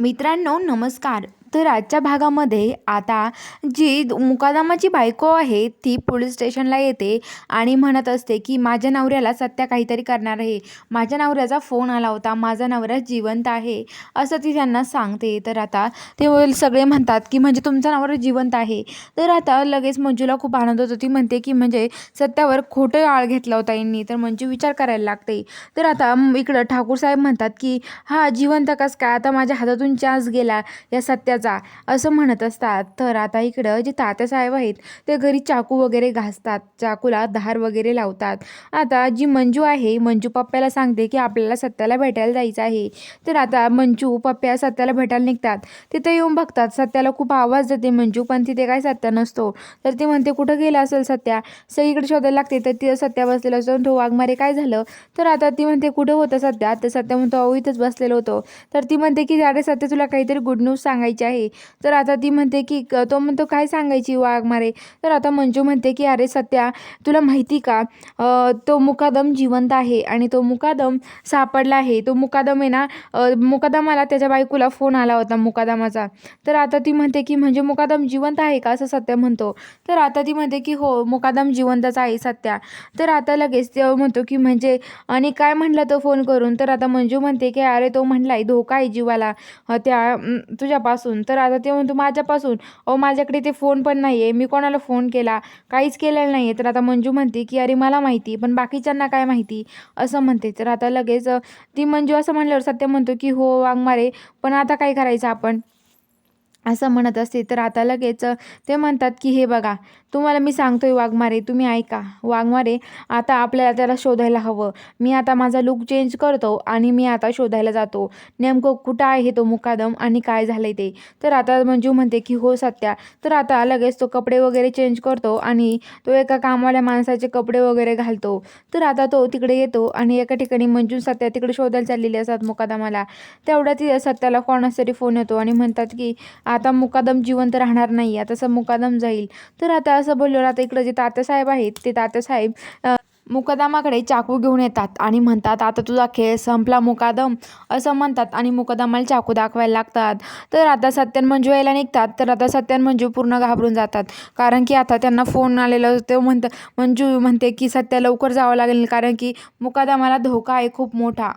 मित्रांनो नमस्कार. तर आजच्या भागामध्ये आता जी मुकादामाची बायको आहे ती पोलीस स्टेशनला येते आणि म्हणत असते की माझ्या नवऱ्याला सत्या काहीतरी करणार आहे. माझ्या नवऱ्याचा फोन आला होता माझा नवरा जिवंत आहे असं ती त्यांना सांगते. तर आता ते सगळे म्हणतात की म्हणजे तुमचा नवरा जिवंत आहे. तर आता लगेच मंजूला खूप आनंद होतो. ती म्हणते की म्हणजे सत्यावर खोटं आळ घेतला होता यांनी तर मंजू विचार करायला लागते. तर आता इकडं ठाकूर साहेब म्हणतात की हा जिवंत कस काय? आता माझ्या हातातून चान्स गेला या सत्या जा असं म्हणत असतात. तर आता इकडं जे तात्यासाहेब आहेत ते घरी चाकू वगैरे घासतात चाकूला धार वगैरे लावतात. आता जी मंजू आहे मंजू पप्प्याला सांगते की आपल्याला सत्याला भेटायला जायचं आहे. तर आता मंजू पप्प्या सत्याला भेटायला निघतात. तिथे येऊन बघतात सत्याला खूप आवाज देते मंजू पण तिथे काय सत्या नसतो. तर ती म्हणते कुठं गेला असेल सत्या? सगळीकडे शोधायला लागते. तर तिथं सत्या बसलेला असतो. तो वाघमारे काय झालं? तर आता ती म्हणते कुठं होतं सध्या तर सत्या म्हणतो अहो इथंच बसलेलो होतो. तर ती म्हणते की अरे सत्या तुला काहीतरी गुड न्यूज सांगायची आहे. तर आता ती म्हणते की क- तो म्हणतो काय सांगायची वाघमारे तर आता मंजू म्हणते की अरे सत्या तुला माहिती का? तो मुकादम जिवंत आहे आणि तो मुकादम सापडला आहे. तो मुकादम आहे ना मुकादमाला त्याच्या बायकोला फोन आला होता मुकादमाचा. तर आता ती म्हणते की म्हणजे मुकादम जिवंत आहे का? असं सत्या म्हणतो. तर आता ती म्हणते की हो मुकादम जिवंतच आहे सत्या. तर आता लगेच ते म्हणतो की म्हणजे आणि काय म्हणला तो फोन करून? तर आता मंजू म्हणते की अरे तो म्हणलाय धोका आहे जीवाला. त्या तुझ्यापासून. तुझ्यापासून तर आता ते म्हणतो माझ्यापासून. अहो माझ्याकडे ते फोन पण नाही आहे मी कोणाला फोन केला? काहीच केलेलं नाही आहे तर आता मंजू म्हणते की अरे मला माहिती पण बाकीच्यांना काय माहिती? असं म्हणते. तर आता लगेच ती मंजू असं म्हणल्यावर सत्य म्हणतो की हो वाघमारे पण आता काय करायचं आपण? असं म्हणत असते. तर आता लगेच ते म्हणतात की हे बघा तुम्हाला मी सांगतोय वाघमारे तुम्ही ऐका. वाघमारे आता आपल्याला त्याला शोधायला हवं. मी आता माझा लुक चेंज करतो आणि मी आता शोधायला जातो. नेमकं कुठं आहे तो मुकादम आणि काय झालंय ते? तर आता मंजू म्हणते की हो सत्या. तर आता लगेच तो कपडे वगैरे चेंज करतो आणि तो एका कामवाल्या माणसाचे कपडे वगैरे घालतो. तर आता तो तिकडे येतो आणि एका ठिकाणी मंजू सत्या तिकडे शोधायला चाललेली असतात मुकादमाला. तेवढ्या ती सत्याला कोणाचा तरी फोन येतो आणि म्हणतात की आता मुकादम जिवंत राहणार नाही आता असं मुकादम जाईल. तर आता असं बोलल्यावर आता इकडं जे तात्यासाहेब आहेत ते तात्यासाहेब अ, मुकदमाकडे चाकू घेऊन येतात आणि म्हणतात आता तुझा खेळ संपला मुकादम असं म्हणतात आणि मुकदमाला चाकू दाखवायला लागतात. तर आता सत्यन मंजू यायला निघतात तर आता सत्यन मंजू पूर्ण घाबरून जातात. कारण की आता त्यांना फोन आलेला ते म्हणतं मंजू म्हणते की सत्या लवकर जावं लागेल कारण की मुकादमाला धोका आहे खूप मोठा.